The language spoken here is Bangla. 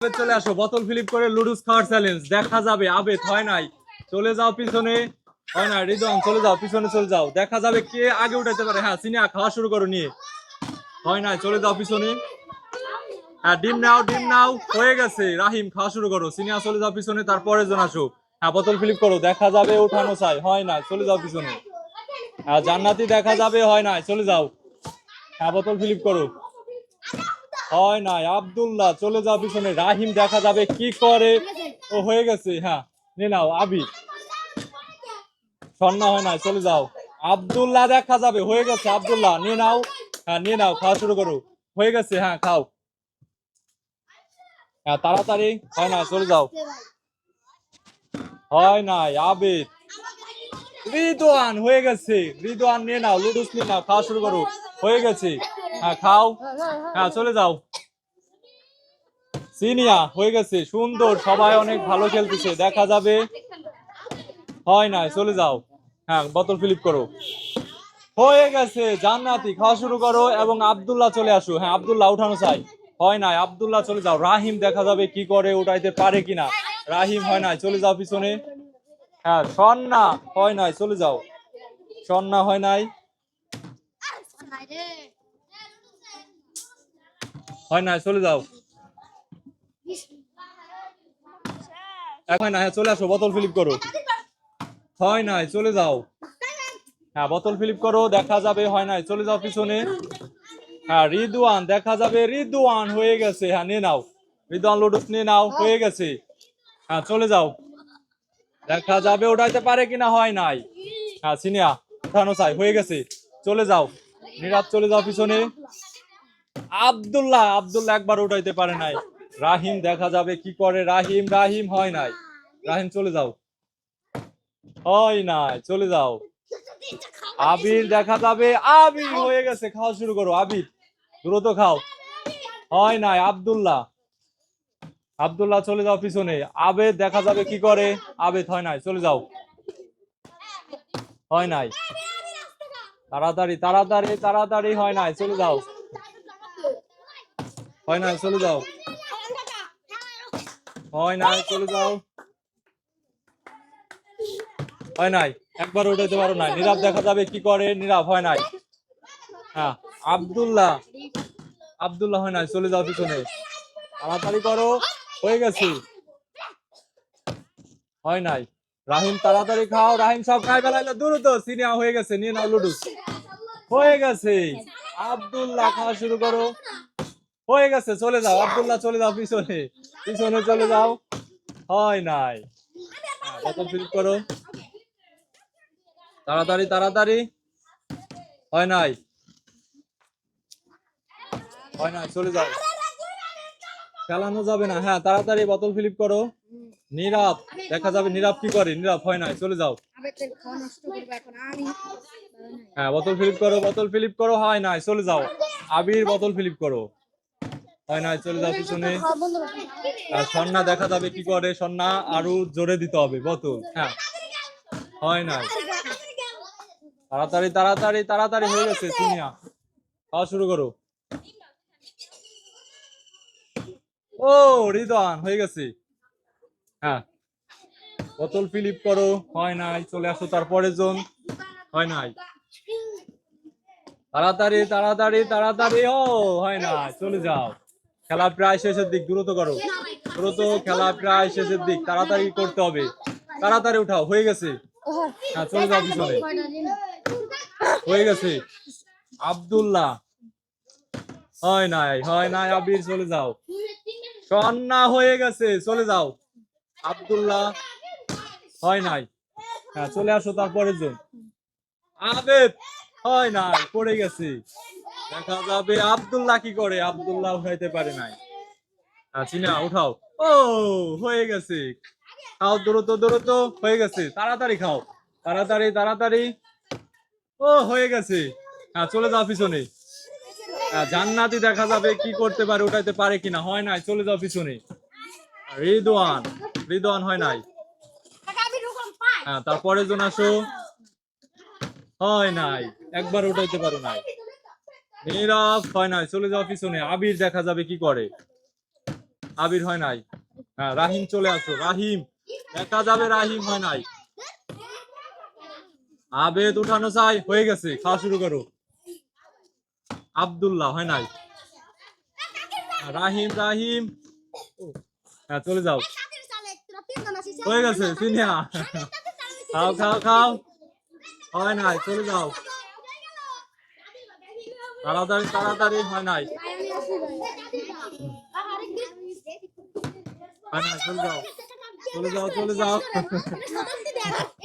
চলে আসো, বোতল ফিলিপ করে লুডুস খাওয়ার চ্যালেঞ্জ দেখা যাবে আবেদ হয় নাই। চলে যাও পিছনে। হয় না চলে যাও, পিছনে চলে যাও। দেখা যাবে কে আগে পারে। হ্যাঁ সিনিয়া, খাওয়া শুরু করো, নিয়ে। হয় চলে যাও পিছনে। হ্যাঁ ডিম নাও ডিম নাও, হয়ে গেছে। রাহিম, খাওয়া শুরু করো। সিনিয়া, চলে যাও পিছনে তারপরে জন আসো। হ্যাঁ বোতল ফিলিপ করো। দেখা যাবে ওঠানো চাই। হয় না চলে যাও পিছনে। হ্যাঁ জান্নাতি দেখা যাবে, হয় না চলে যাও। হ্যাঁ বোতল ফিলিপ করো। হয় নাই। আব্দুল্লাহ, চলে যাও পিছনে। রাহিম দেখা যাবে কি করে? ও হয়ে গেছে হ্যাঁ। নে নাও, আবি। সন্না হয় নাই, চলে যাও। আব্দুল্লাহ দেখা যাবে, হয়ে গেছে, আব্দুল্লাহ। নিয়ে নাও হ্যাঁ নিয়ে নাও, খাওয়া শুরু করো। হয়ে গেছে হ্যাঁ খাও। হ্যাঁ তাড়াতাড়ি। হয় না চলে যাও। হয় নাই আবিদ রিদওয়ান, হয়ে গেছে। রিদওয়ান, নিয়ে নাও, লুডুস নিয়ে নাও, খাওয়া শুরু করো। হয়ে গেছে। হ্যাঁ খাও। হ্যাঁ চলে যাও। সিনিয়া হয়ে গেছে। সুন্দর সবাই অনেক ভালো খেলতেছে। দেখা যাবে। হয় নাই চলে যাও। হ্যাঁ বোতল ফিলিপ করো। হয়ে গেছে জান্নাতি। খাওয়া শুরু করো এবং আব্দুল্লাহ চলে আসো। হ্যাঁ আব্দুল্লাহ উঠানো চাই। হয় নাই আব্দুল্লাহ চলে যাও। রাহিম দেখা যাবে কি করে উঠাইতে পারে কিনা। রাহিম হয় নাই চলে যাও পিছনে। হ্যাঁ সন্না হয় নাই চলে যাও। সন্না হয় নাই। হয় নাই চলে যাও। এখন না হ্যাঁ চলে আসো, বোতল ফিলিপ করো। হয় নাই, চলে যাও। হ্যাঁ বোতল ফিলিপ করো, দেখা যাবে, হয় নাই, চলে যাও পিছনে। হ্যাঁ রিদওয়ান, দেখা যাবে, রিদওয়ান হয়ে গেছে। হ্যাঁ নিয়ে নাও। রিদওয়ান লুডুস নিয়ে নাও, হয়ে গেছে। হ্যাঁ চলে যাও। দেখা যাবে ওঠাইতে পারে কিনা, হয় নাই। হ্যাঁ সিনিয়া, উঠানো চাই, হয়ে গেছে। চলে যাও। নিরাপ চলে যাও পিছনে। আব্দুল্লাহ আব্দুল্লাহ একবার উঠাইতে পারে নাই। রাহিম দেখা যাবে কি করে? রাহিম রাহিম হয় নাই। রাহিম, চলে যাও। হয় নাই, চলে যাও। আবির দেখা যাবে, আবির হয়ে গেছে। খাওয়া শুরু করো, আবির। দ্রুত খাও। হয় নাই, আব্দুল্লাহ। আব্দুল্লাহ, চলে যাও পিছনে। আবেদ দেখা যাবে কি করে? আবেদ হয় নাই, চলে যাও। হয় নাই। তাড়াতাড়ি তাড়াতাড়ি তাড়াতাড়ি হয় নাই চলে যাও। হয় নাই চলে যাও। হয় নাই চলে যাও। হয় নাই একবার উঠাইতে পারো নাই। নীরব দেখা যাবে কি করে, নীরব হয় নাই। হ্যাঁ আব্দুল্লাহ আব্দুল্লাহ হয় নাই, চলে যাও পিছনে। তাড়াতাড়ি করো, হয়ে গেছে। হয় নাই। রাহিম, তাড়াতাড়ি খাও। রাহিম সব খাই ফেলাইলো, দ্রুত সিনিয়া হয়ে গেছে, নিয়ে নাও লুডু। হয়ে গেছে। আব্দুল্লাহ খাওয়া শুরু করো। হয়ে গেছে চলে যাও। আব্দুল্লাহ চলে যাও পিছনে। পিছনে চলে যাও। হয় নাই। হ্যাঁ, করো। তাড়াতাড়ি তাড়াতাড়ি। হয় নাই। হয় নাই চলে যাও। চালানো যাবে না। হ্যাঁ তাড়াতাড়ি বোতল ফিলিপ করো। নীরব দেখা যাবে নীরব কি করে। নীরব হয় নাই চলে যাও। হ্যাঁ বোতল ফিলিপ করো বোতল ফিলিপ করো হয় নাই চলে যাও। আবির বোতল ফিলিপ করো। হয় নাই চলে যাও পিছনে। আর সন্না দেখা যাবে কি করে? সন্না আরও জোরে দিতে হবে বোতল হ্যাঁ। হয় নাই তাড়াতাড়ি তাড়াতাড়ি তাড়াতাড়ি হয়ে গেছে সিনিয়া। খাওয়া শুরু করো। ও রিদওয়ান হয়ে গেছে। হ্যাঁ। বোতল ফিলিপ করো। হয় নাই চলে আসো তারপরে জন। হয় নাই। তাড়াতাড়ি তাড়াতাড়ি তাড়াতাড়ি। ও হয় না চলে যাও। খেলা প্রায় শেষের দিক, দ্রুত করো। দ্রুত খেলা প্রায় শেষের দিক, তাড়াতাড়ি করতে হবে। তাড়াতাড়ি উঠাও, হয়ে গেছে। হ্যাঁ চলে যাও পিছনে। হয়ে গেছে। আব্দুল্লাহ। হয় নাই হয় নাই, আবির, চলে যাও। সন্না হয়ে গেছে, চলে যাও। আব্দুল্লাহ। হয় নাই। হ্যাঁ চলে আসো তারপরের জন। আবেদ। হয় নাই পড়ে গেছে। দেখা যাবে আব্দুল্লাহ কি করে? আব্দুল্লাহ উঠাইতে পারে নাই। আচ্ছা না উঠাও। ও হয়ে গেছে। খাও দ্রুত দ্রুত হয়ে গেছে। তাড়াতাড়ি খাও। তাড়াতাড়ি তাড়াতাড়ি। ও হয়ে গেছে। হ্যাঁ চলে যাও পিছনে। জান্নাতি দেখা যাবে কি করতে পারে উঠাইতে পারে কিনা। হয় নাই চলে যাও পিছনে। রিদওয়ান। রিদওয়ান হয় নাই। হ্যাঁ তারপরে জন আসো। হয় নাই। একবার উঠাইতে পারো নাই। নীরব হয় নাই। চলে যাও পিছনে। আবির দেখা যাবে কি করে? আবির হয় নাই। হ্যাঁ রাহিম চলে আসো। রাহিম, দেখা যাবে রাহিম হয় নাই। আবেদ উঠানো চাই। হয়ে গেছে। খাওয়া শুরু করো। আব্দুল্লাহ হয় নাই। রাহিম রাহিম। হ্যাঁ চলে যাও। হয়ে গেছে, সিনিয়া। খাও খাও খাও। হয় নাই চলে যাও। তাড়াতাড়ি তাড়াতাড়ি হয় নাই। হয় নাই চলে যাও। চলে যাও চলে যাও।